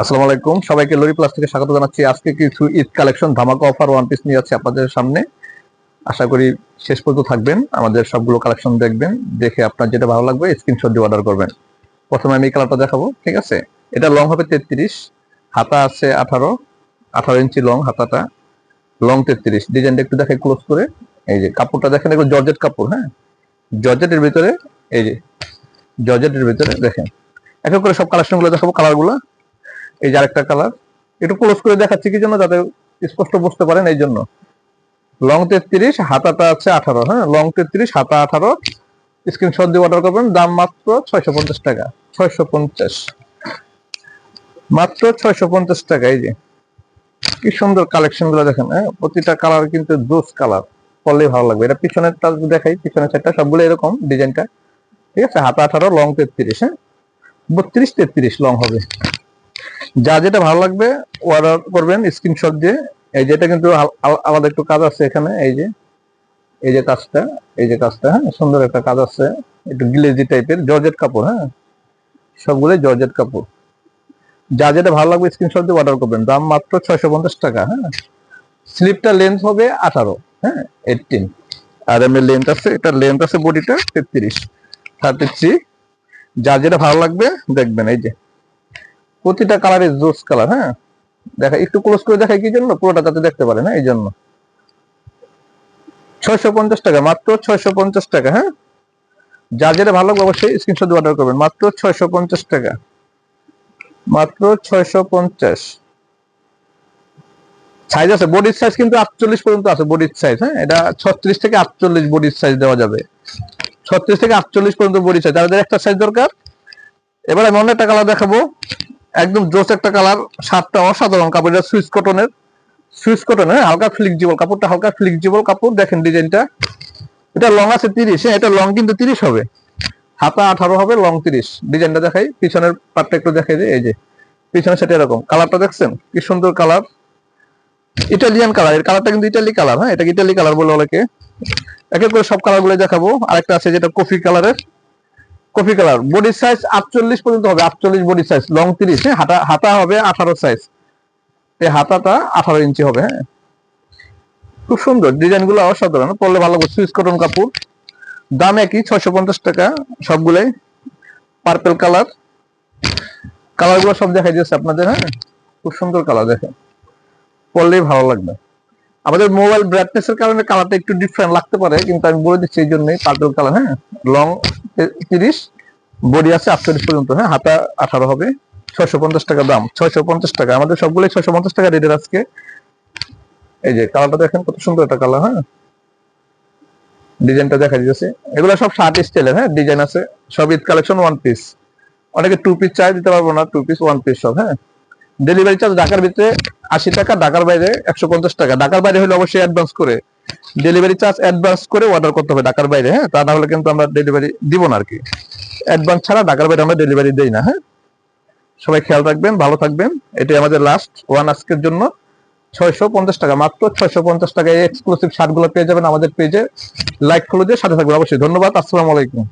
আসসালামু আলাইকুম। সবাইকে লরি প্লাস থেকে স্বাগত জানাচ্ছি। আজকে কিছু ঈদ কালেকশন, ধামাকা অফার ওয়ান পিস নিয়ে যাচ্ছি আপনাদের সামনে। আশা করি শেষ পর্যন্ত থাকবেন। আমাদের সবগুলো কালেকশন দেখবেন, দেখে আপনার যেটা ভালো লাগবে স্ক্রিনশট দিয়ে অর্ডার করবেন। প্রথমে আমি এই কালারটা দেখাবো, ঠিক আছে? এটা লং হবে তেত্রিশ, হাতা আছে আঠারো আঠারো ইঞ্চি লং হাতাটা লং তেত্রিশ। ডিজাইনটা একটু দেখে ক্লোজ করে, এই যে কাপড়টা দেখেন, এগুলো জর্জেট কাপড় হ্যাঁ? জর্জেটের ভিতরে, এই যে, জর্জেটের ভিতরে দেখেন। এক করে সব কালেকশনগুলো দেখাবো কালারগুলো। এই যে আরেকটা কালার একটু ক্লোজ করে দেখাচ্ছি কি জন্য যাতে স্পষ্ট বুঝতে পারেন এই জন্য। লং তেত্রিশ, হাতাটা আছে আঠারো হ্যাঁ? লং তেত্রিশ, হাতা আঠারো। স্ক্রিনশট দিয়ে অর্ডার করবেন, দাম মাত্র ছয়শো পঞ্চাশ টাকা। ছয়শো পঞ্চাশ। মাত্র ছয়শো পঞ্চাশ টাকা, এই যে। কি সুন্দর কালেকশনগুলো দেখেন হ্যাঁ? প্রতিটা কালার কিন্তু জোস কালার পরলেই ভালো লাগবে। এটা পিছনের টাচ দেখাই, পিছনের সাইডটা সবগুলো এরকম ডিজাইনটা ঠিক আছে? হাতা আঠারো লং তেত্রিশ হ্যাঁ? বত্রিশ তেত্রিশ লং হবে। যা যেটা ভালো লাগবে অর্ডার করবেন স্ক্রিনশট দিয়ে। এই যেটা কিন্তু আল- আল- আলাদা একটু কাজ আছে এখানে, এই যে। এই যে কাজটা, এই যে কাজটা হ্যাঁ সুন্দর একটা কাজ আছে। একটু গ্লেজি টাইপের, জর্জেট কাপড় হ্যাঁ। সবগুলোই জর্জেট কাপড়। যা যেটা ভালো লাগবে স্ক্রিনশট দিয়ে অর্ডার করবেন। দাম মাত্র ছয়শো পঞ্চাশ টাকা হ্যাঁ। স্লিপটা লেন্থ হবে আঠারো হ্যাঁ এইটিন আর এমনি লেন্থ আছে এটা লেন্থ আছে বডিটা তেত্রিশ থার্টি থ্রি যা যেটা ভালো লাগবে, দেখবেন, এই যে। প্রতিটা কালারের জোস কালার হ্যাঁ? দেখা, একটু ক্লোজ করে দেখাই কি জন্য? পুরোটা যাতে দেখতে পারেন হ্যাঁ এই জন্য। ছয়শো পঞ্চাশ টাকা, মাত্র ছয়শো পঞ্চাশ টাকা হ্যাঁ? যা যেটা ভালো লাগবে অবশ্যই স্ক্রিনশট অর্ডার করবেন। মাত্র ছয়শো পঞ্চাশ টাকা। মাত্র সাইজ আছে বডির সাইজ কিন্তু আটচল্লিশ পর্যন্ত আছে বডির সাইজ হ্যাঁ? এটা ছত্রিশ থেকে আটচল্লিশ বডির সাইজ দেওয়া যাবে। ছত্রিশ থেকে আটচল্লিশ পর্যন্ত বডি সাইজ যাদের একটা সাইজ দরকার। এবার আমি অন্য একটা কালার দেখাবো। একদম জোস একটা কালার শার্টটা অসাধারণ কাপড়। এটা সুইস কটনের সুইস কটনের, হালকা ফ্লেক্সিবল কাপড়টা, হালকা ফ্লেক্সিবল কাপড়। দেখেন ডিজাইনটা। এটা লং আছে তিরিশ হ্যাঁ এটা লং কিন্তু তিরিশ হবে। হাতা আঠারো হবে লং তিরিশ। ডিজাইনটা দেখাই, পিছনের পাটটা একটু দেখাই যে, এই যে, পিছনের সেটা এরকম। কালারটা দেখছেন? কি সুন্দর কালার। ইটালিয়ান কালার, এর কালারটা কিন্তু ইটালি কালার হ্যাঁ এটাকে ইটালি কালার বলে অনেকে। এক এক করে সব কালারগুলো দেখাবো। আরেকটা আছে যেটা কফি কালারের। Coffee colour. বডি সাইজ আটচল্লিশ পর্যন্ত হবে, আটচল্লিশ বডি সাইজ লং তিরিশ হ্যাঁ হাতা হাতা হবে আঠারো সাইজ এই হাতাটা আঠারো ইঞ্চি হবে হ্যাঁ। খুব সুন্দর ডিজাইনগুলো অসাধারণ, পরলে ভালো করে সুইচ কটন কাপড়। দাম একই, ছয়শো পঞ্চাশ টাকা, সবগুলাই। পার্পেল কালার কালারগুলো সব দেখা যাচ্ছে আপনাদের হ্যাঁ। খুব সুন্দর কালার দেখেন। পরলেই ভালো লাগবে। আমাদের মোবাইল ব্রাইটনেস এর কারণে কালারটা একটু ডিফারেন্ট লাগতে পারে, কিন্তু আমি বলে দিচ্ছি এই জন্যই পার্পল কালার হ্যাঁ। লং তিরিশ, বডি আছে আটচল্লিশ পর্যন্ত হ্যাঁ হাতা আঠারো হবে, ছয়শো পঞ্চাশ টাকা দাম, ছয়শো পঞ্চাশ টাকা, আমাদের সবগুলোই ছয়শো পঞ্চাশ টাকা রেটের আজকে। এই যে কালারটা দেখেন, কত সুন্দর একটা কালার হ্যাঁ। ডিজাইনটা দেখা যাচ্ছে। এগুলো সব শার্ট স্টাইলের হ্যাঁ ডিজাইন আছে। সব ঈদ কালেকশন ওয়ান পিস অনেকে টু পিস চাই দিতে পারব না টু পিস ওয়ান পিস সব হ্যাঁ। ডেলিভারি চার্জ ঢাকার ভিতরে আশি টাকা, ঢাকার বাইরে একশো পঞ্চাশ টাকা। ঢাকার বাইরে হলে অবশ্যই অ্যাডভান্স করে। ডেলিভারি চার্জ অ্যাডভান্স করে অর্ডার করতে হবে ঢাকার বাইরে হ্যাঁ? তা না হলে কিন্তু আমরা ডেলিভারি দিব না আর কি অ্যাডভান্স ছাড়া ঢাকার বাইরে আমরা ডেলিভারি দেই না হ্যাঁ? সবাই খেয়াল রাখবেন, ভালো থাকবেন। এটাই আমাদের লাস্ট ওয়ান আজকের জন্য। ছয়শো পঞ্চাশ টাকা, মাত্র ছয়শো পঞ্চাশ টাকা এই এক্সক্লুসিভ শার্টগুলো পেয়ে যাবেন আমাদের পেজে লাইক ফলো দিয়ে সাথে থাকবেন। অবশ্যই ধন্যবাদ। আসসালামু আলাইকুম।